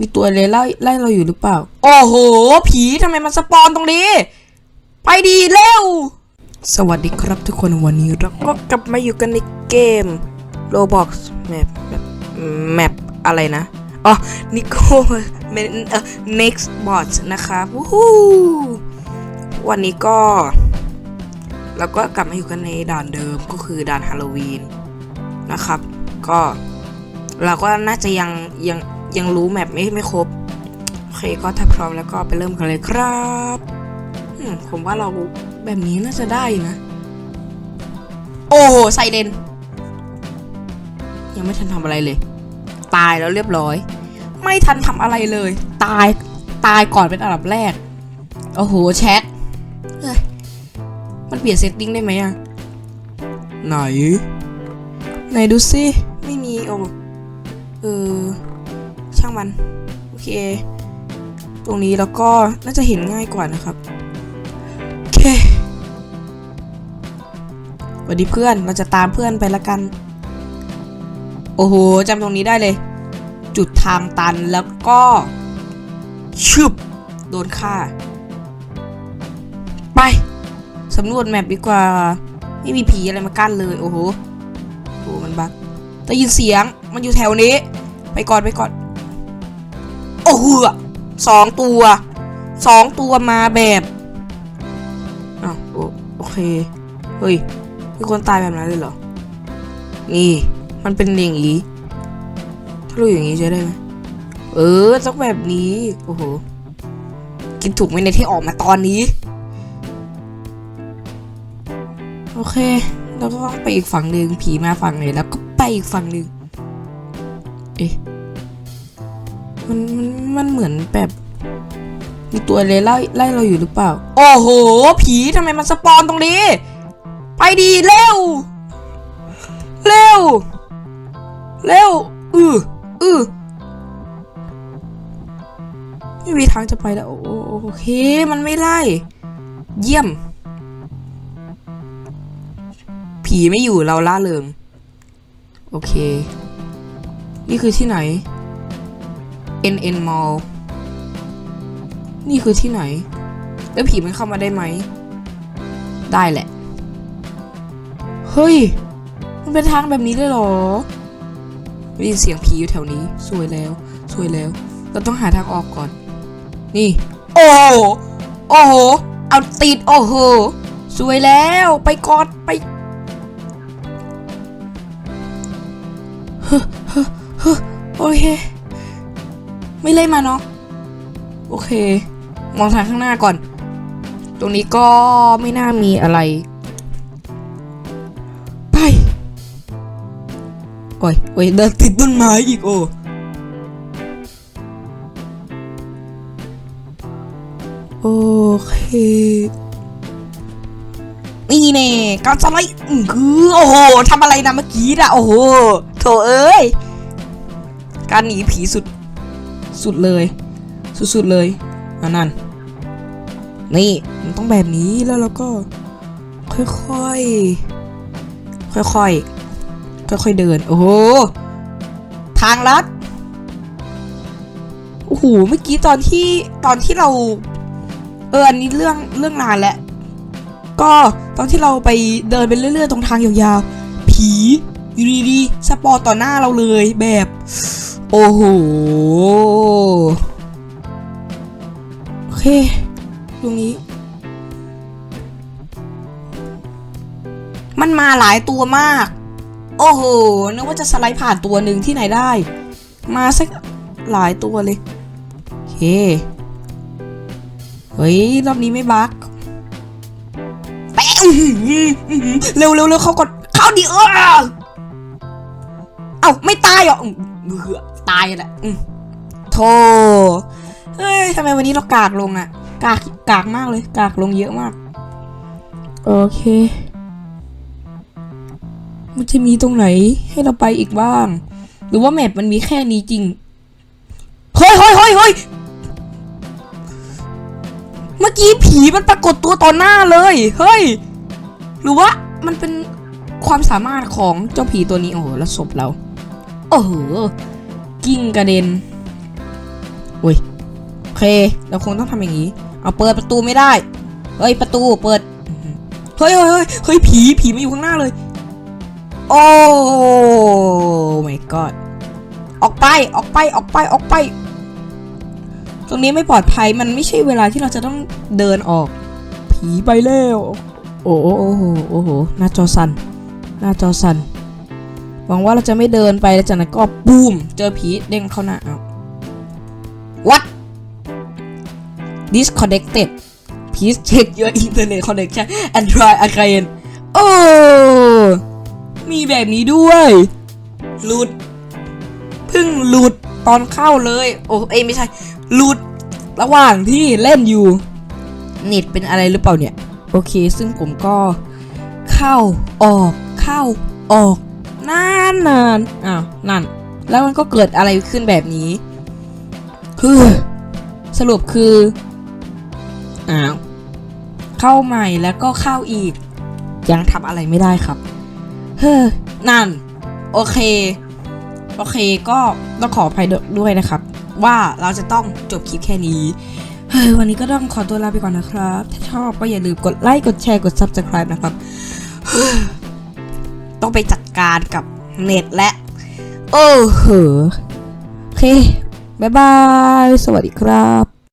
มีตัวอะไรไล่ไล่เราอยู่หรือเปล่า โอ้โห ผีทำไมมันสปอนตรงนี้ ไปดีเร็ว สวัสดีครับทุกคนวันนี้เราก็กลับมาอยู่กันในเกม Roblox Map แบบแมปอะไรนะ อ๋อนิโก้เอ่ next bot นะครับวู้วันนี้ก็ เราก็กลับมาอยู่กันในด่านเดิมก็คือด่านฮาโลวีนนะครับ ก็เราก็น่าจะยังยัง ยังรู้แมปไม่ไม่ครบ โอเคก็ถ้าพร้อมแล้วก็ไปเริ่มกันเลยครับผมว่าเราแบบนี้น่าจะได้นะ โอ้โหไซเรนยังไม่ทันทำอะไรเลย ตายแล้วเรียบร้อย ไม่ทันทำอะไรเลย ตายตายก่อนเป็นอันดับแรก โอ้โหแชทมันเปลี่ยนเซตติ้งได้ไหมอะไหน ไหนดูสิ ไม่มีโอ้เออ ช่างมัน โอเค ตรงนี้แล้วก็น่าจะเห็นง่ายกว่านะครับ โอเคสวัสดีเพื่อน เราจะตามเพื่อนไปละกัน โอ้โหจำตรงนี้ได้เลย จุดทางตันแล้วก็ชึบโดนฆ่า ไปสำรวจแมปดีกว่า ไม่มีผีอะไรมากั้นเลย โอ้โหโอ้มันบักได้ยินเสียงมันอยู่แถวนี้ ไปก่อนไปก่อน โอ้โหสองตัวสองตัวมาแบบอ้าวโอโอเค เฮ้ยมีคนตายแบบนั้นเลยเหรอ นี่ มันเป็นอย่างนี้ ถ้ารู้อย่างนี้จะได้ไหมเออต้องแบบนี้ โอ้โห กินถูกไหมในที่ออกมาตอนนี้ โอเคแล้วก็ต้องไปอีกฝั่งหนึ่งผีมาฝั่งไหนแล้วก็ไปอีกฝั่งหนึ่งเอ๊ะ มันมันมันเหมือนแบบมีตัวอะไรไล่ไล่เราอยู่หรือเปล่า โอ้โห ผีทำไมมันสปอนตรงนี้ ไปดีเร็ว เร็ว เร็ว อืออือไม่มีทางจะไปแล้ว โอโอเค มันไม่ไล่ เยี่ยม ผีไม่อยู่เราล่าเริง โอเค นี่คือที่ไหน NN Mall นี่คือที่ไหน แล้วผีมันเข้ามาได้ไหม ได้แหละ เฮ้ย มันเป็นทางแบบนี้เลยเหรอได้ยินเสียงผีอยู่แถวนี้ สวยแล้ว สวยแล้ว เราต้องหาทางออกก่อน นี่ โอ้โหโอ้โห เอาติด โอ้โห สวยแล้ว ไปก่อนไปโอเค ไม่เล่นมาเนาะโอเค มองทางข้างหน้าก่อน ตรงนี้ก็ไม่น่ามีอะไร ไปโอ้ยโอ้ยเดินติดต้นไม้อีกโอ้โอเคนี่เน่การสไลด์คือโอ้โหทำอะไรนะเมื่อกี้อะโอ้โหโถเอ้ย การหนีผีสุด สุดเลย สุดๆเลยอันนั้นนี่มันต้องแบบนี้แล้วเราก็ค่อยๆ ค่อยๆ ค่อยๆ เดิน โอ้โห ทางลัด โอ้โห เมื่อกี้ตอนที่ตอนที่เรา เออ อันนี้เรื่องเรื่องนานแล้วก็ตอนที่เราไปเดินไปเรื่อยๆ ตรงทางยาวๆ ผีอยู่ดีๆ สปอร์ตต่อหน้าเราเลยแบบ โอ้โหโอเคตรงนี้ มันมาหลายตัวมาก โอ้โหนึกว่าจะสไลด์ผ่านตัวหนึ่งที่ไหนได้ มาสักหลายตัวเลยโอเคเฮ้ยรอบนี้ไม่บั๊กแปะอื้อหืออื้อหือเร็วเร็วเร็วเขากดเข้าดิเออเอ้าไม่ตายหรออื้อเบื่อ ตายแหละอืมโธ่เฮ้ยทำไมวันนี้เรากากลงอะกากกากมากเลย กากลงเยอะมาก โอเค มันจะมีตรงไหนให้เราไปอีกบ้าง หรือว่าแมปมันมีแค่นี้จริงเฮ้ยเฮ้ยเฮ้ยเฮ้ยเมื่อกี้ผีมันปรากฏตัวต่อหน้าเลย เฮ้ย หรือว่ามันเป็นความสามารถของเจ้าผีตัวนี้ โอ้โหแล้วศพเรา โอ้โห กิ้งกระเด็นอุ้ยโอเค เราคงต้องทำอย่างนี้ เอาเปิดประตูไม่ได้ เฮ้ยประตูเปิด เฮ้ยเฮ้ยเฮ้ยผีผีมาอยู่ข้างหน้าเลย โอ้ my god ออกไปออกไปออกไปออกไป ตรงนี้ไม่ปลอดภัยมันไม่ใช่เวลาที่เราจะต้องเดินออก ผีไปแล้ว โอ้โหโอ้โหโอ้โหน้าจอสันนหน้าจอสัน หวังว่าเราจะไม่เดินไปแล้วจากนั้นก็บูมเจอผีเด้งเข้าหน้าเอา what disconnected please check your internet connection and try again โอ้มีแบบนี้ด้วยหลุดเพิ่งหลุดตอนเข้าเลย โอ้เอ้ไม่ใช่หลุดระหว่างที่เล่นอยู่เน็ตเป็นอะไรหรือเปล่าเนี่ย โอเค ซึ่งผมก็เข้าออกเข้าออก นานนานอ้าวนั่น แล้วมันก็เกิดอะไรขึ้นแบบนี้คือสรุปคืออ้าวเข้าใหม่แล้วก็เข้าอีก ยังทำอะไรไม่ได้ครับ เฮ้อนั่น โอเค โอเคก็ต้องขออภัยด้วยนะครับ ว่าเราจะต้องจบคลิปแค่นี้เฮ้ยวันนี้ก็ต้องขอตัวลาไปก่อนนะครับ ถ้าชอบก็อย่าลืมกดไลค์ กดแชร์ กด Subscribe นะครับ ต้องไปจัดการกับ เน็ตและ โอ้โหโอเค บ๊ายบาย สวัสดีครับ